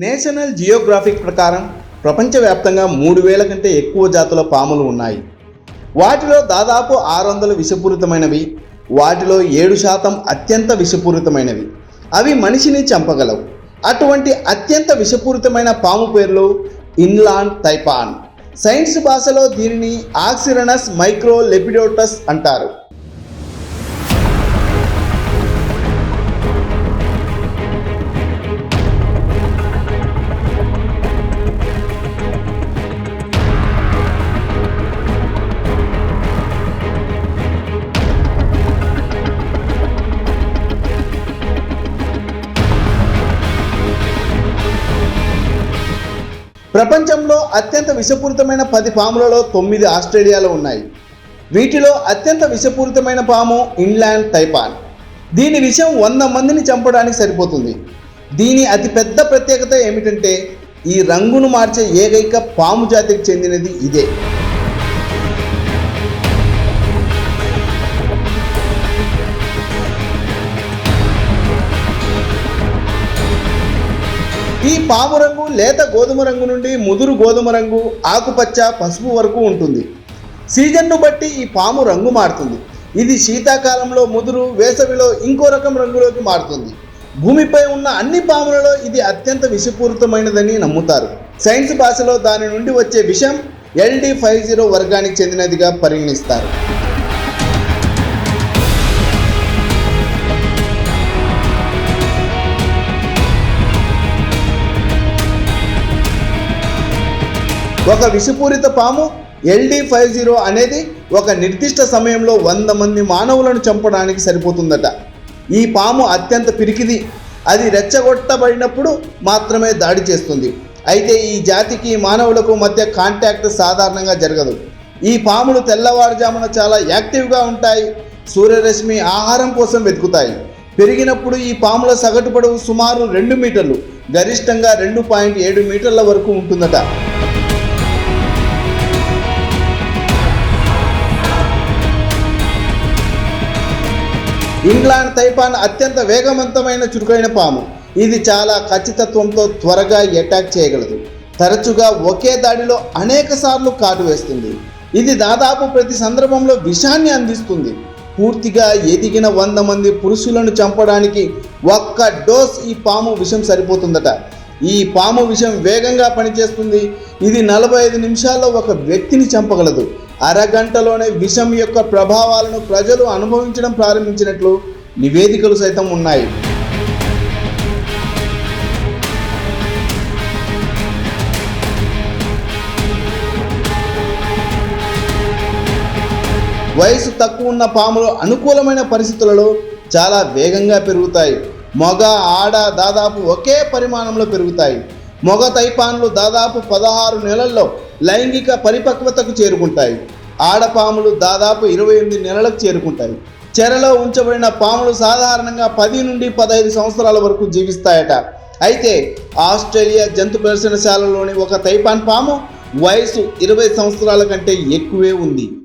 National Geographic ప్రకారం ప్రపంచవ్యాప్తంగా మూడు వేల కంటే ఎక్కువ జాతుల పాములు ఉన్నాయి. వాటిలో దాదాపు ఆరు వందలు విషపూరితమైనవి. వాటిలో ఏడు శాతం అత్యంత విషపూరితమైనవి. అవి మనిషిని చంపగలవు. అటువంటి అత్యంత విషపూరితమైన పాము పేర్లు ఇన్లాండ్ తైపాన్ సైన్స్ భాషలో దీనిని ఆక్సిరనస్ మైక్రోలెపిడోటస్ అంటారు. ప్రపంచంలో అత్యంత విషపూరితమైన పది పాములలో తొమ్మిది ఆస్ట్రేలియాలో ఉన్నాయి. వీటిలో అత్యంత విషపూరితమైన పాము ఇన్లాండ్ తైపాన్ దీని విషయం వంద మందిని చంపడానికి సరిపోతుంది. దీని అతిపెద్ద ప్రత్యేకత ఏమిటంటే ఈ రంగును మార్చే ఏకైక పాము జాతికి చెందినది ఇదే. ఈ పాము రంగు లేత గోధుమ రంగు నుండి ముదురు గోధుమ రంగు ఆకుపచ్చ పసుపు వరకు ఉంటుంది. సీజన్ను బట్టి ఈ పాము రంగు మారుతుంది. ఇది శీతాకాలంలో ముదురు వేసవిలో ఇంకో రకం రంగులోకి మారుతుంది. భూమిపై ఉన్న అన్ని పాములలో ఇది అత్యంత విషపూరితమైనదని నమ్ముతారు. సైన్స్ భాషలో దాని నుండి వచ్చే విషం ఎల్డి ఫైవ్ జీరో వర్గానికి చెందినదిగా పరిగణిస్తారు. ఒక విషపూరిత పాము ఎల్డి ఫైవ్ జీరో అనేది ఒక నిర్దిష్ట సమయంలో వంద మంది మానవులను చంపడానికి సరిపోతుందట. ఈ పాము అత్యంత పిరికిది. అది రెచ్చగొట్టబడినప్పుడు మాత్రమే దాడి చేస్తుంది. అయితే ఈ జాతికి మానవులకు మధ్య కాంటాక్ట్ సాధారణంగా జరగదు. ఈ పాములు తెల్లవారుజామున చాలా యాక్టివ్గా ఉంటాయి. సూర్యరశ్మి ఆహారం కోసం వెతుకుతాయి. పెరిగినప్పుడు ఈ పాముల సగటు పొడవు సుమారు రెండు మీటర్లు. గరిష్టంగా రెండు పాయింట్ ఏడు మీటర్ల వరకు ఉంటుందట. ఇంగ్లాండ్ తైపాన్ అత్యంత వేగవంతమైన చురుకైన పాము. ఇది చాలా ఖచ్చితత్వంతో త్వరగా అటాక్ చేయగలదు. తరచుగా ఒకే దాడిలో అనేక సార్లు కాటు వేస్తుంది. ఇది దాదాపు ప్రతి సందర్భంలో విషాన్ని అందిస్తుంది. పూర్తిగా ఎదిగిన వంద మంది పురుషులను చంపడానికి ఒక్క డోస్ ఈ పాము విషం సరిపోతుందట. ఈ పాము విషం వేగంగా పనిచేస్తుంది. ఇది నలభై ఐదు నిమిషాల్లో ఒక వ్యక్తిని చంపగలదు. అరగంటలోనే విషం యొక్క ప్రభావాలను ప్రజలు అనుభవించడం ప్రారంభించినట్లు నివేదికలు సైతం ఉన్నాయి. వయసు తక్కువ ఉన్న పాములు అనుకూలమైన పరిస్థితులలో చాలా వేగంగా పెరుగుతాయి. మొగ ఆడ దాదాపు ఒకే పరిమాణంలో పెరుగుతాయి. మొగ తైపాన్లు దాదాపు పదహారు నెలల్లో లైంగిక పరిపక్వతకు చేరుకుంటాయి. ఆడపాములు దాదాపు ఇరవై ఎనిమిది నెలలకు చేరుకుంటాయి. చెరలో ఉంచబడిన పాములు సాధారణంగా పది నుండి పదహైదు సంవత్సరాల వరకు జీవిస్తాయట. అయితే ఆస్ట్రేలియా జంతు ప్రదర్శనశాలలోని ఒక తైపాన్ పాము వయసు ఇరవై సంవత్సరాల కంటే ఎక్కువే ఉంది.